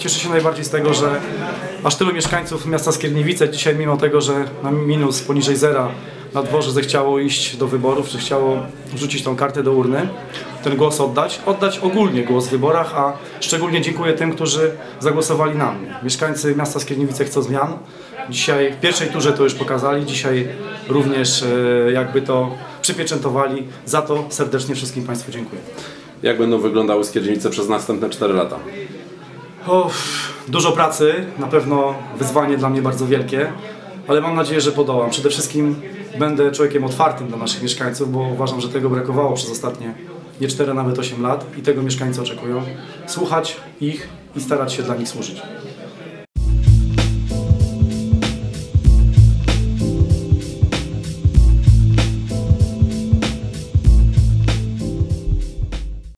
cieszę się najbardziej z tego, że aż tylu mieszkańców miasta Skierniewice dzisiaj, mimo tego, że na minus poniżej zera na dworze zechciało iść do wyborów, że chciało wrzucić tą kartę do urny, ten głos oddać, oddać ogólnie głos w wyborach, a szczególnie dziękuję tym, którzy zagłosowali na mnie. Mieszkańcy miasta Skierniewice chcą zmian. Dzisiaj w pierwszej turze to już pokazali, dzisiaj również e, jakby to przypieczętowali. Za to serdecznie wszystkim Państwu dziękuję. Jak będą wyglądały Skierniewice przez następne 4 lata? O, dużo pracy, na pewno wyzwanie dla mnie bardzo wielkie, ale mam nadzieję, że podołam. Przede wszystkim będę człowiekiem otwartym dla naszych mieszkańców, bo uważam, że tego brakowało przez ostatnie nie 4, nawet 8 lat i tego mieszkańcy oczekują. Słuchać ich i starać się dla nich służyć.